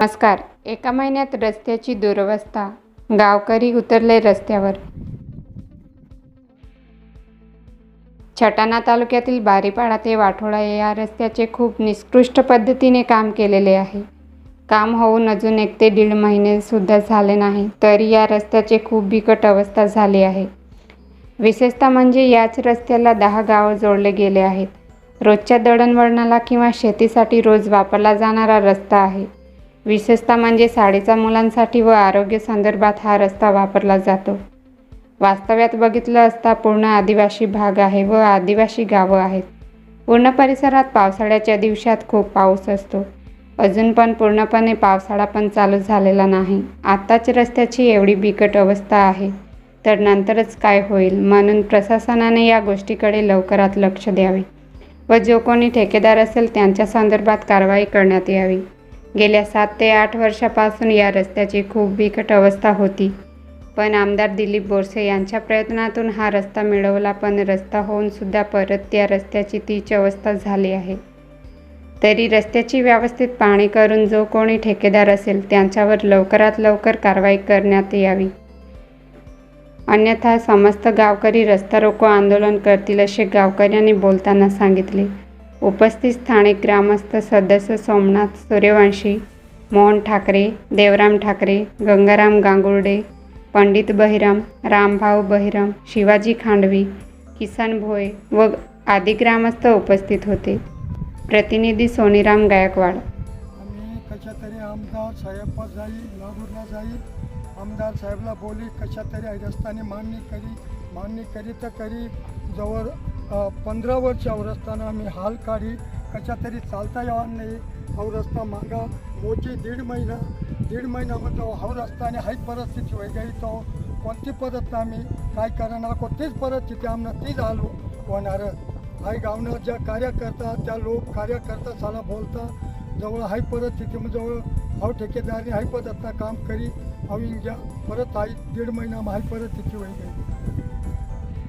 नमस्कार. एका महिन्यात रस्त्याची दुरवस्था. गावकरी उतरले रस्त्यावर. छटाणा तालुक्यातील बारीपाडा ते वाठोळा या रस्त्याचे खूप निकृष्ट पद्धतीने काम केलेले आहे. काम होऊन अजून एक ते दीड महिनेसुद्धा झाले नाही तरी या रस्त्याचे खूप बिकट अवस्था झाली आहे. विशेषतः म्हणजे याच रस्त्याला दहा गावं जोडले गेले आहेत. रोजच्या दळणवळणाला किंवा शेतीसाठी रोज वापरला जाणारा रस्ता आहे. विशेषतः म्हणजे शाळेच्या मुलांसाठी व आरोग्य संदर्भात हा रस्ता वापरला जातो. वास्तव्यात बघितलं असता पूर्ण आदिवासी भाग आहे व आदिवासी गावं आहेत. पूर्ण परिसरात पावसाळ्याच्या दिवसात खूप पाऊस असतो. अजून पण पूर्णपणे पावसाळा पण चालू झालेला नाही. आत्ताच रस्त्याची एवढी बिकट अवस्था आहे. तर नंतरच काय होईल? म्हणून प्रशासनाने या गोष्टीकडे लवकरात लक्ष द्यावे. व जो कोणी ठेकेदार असेल त्यांच्या संदर्भात कारवाई करण्यात यावी. गेल्या सात ते आठ वर्षापासून या रस्त्याची खूप बिकट अवस्था होती. पण आमदार दिलीप बोरसे यांच्या प्रयत्नातून हा रस्ता मिळवला पण रस्ता होऊनसुद्धा परत त्या रस्त्याची तीच अवस्था झाली आहे. तरी रस्त्याची व्यवस्थित पाहणी करून जो कोणी ठेकेदार असेल त्यांच्यावर लवकरात लवकर कारवाई करण्यात यावी. अन्यथा समस्त गावकरी रस्ता रोको आंदोलन करतील असे गावकऱ्यांनी बोलताना सांगितले. उपस्थित स्थानिक ग्रामस्थ सदस्य सोमनाथ सूर्यवंशी मोहन ठाकरे देवराम ठाकरे गंगाराम गांगुर्डे पंडित बहिराम रामभाऊ बहिराम शिवाजी खांडवी किसन भोये व आदी ग्रामस्थ उपस्थित होते. प्रतिनिधी सोनीराम गायकवाड. आम्ही कशा तरी आमदार साहेब जाईल नागूरला जाईल. आमदार साहेबला बोली कशा तरी रस्त्याने मान्य करी मान्य करी तर करी जवळ पंधरा वर्ष अहो आम्ही हाल काढी. कशा तरी चालता यावा नाही. अहो रस्ता मागा मोठी दीड महिना दीड महिन्यामध्ये हा रस्त्याने हाच परिस्थिती वेगळी तो. कोणती परत आम्ही काय करणार कोणतीच परिस्थिती आम्हाला तीच हाल होणार. हाय गावनं ज्या कार्यकर्ता त्या लोक कार्यकर्ता साला बोलता जवळ हाय परिस्थिती जवळ हाव ठेकेदारी हाय पद्धतना काम करी. हाव इंग्या परत हाय दीड महिना हाय परिस्थिती होई गई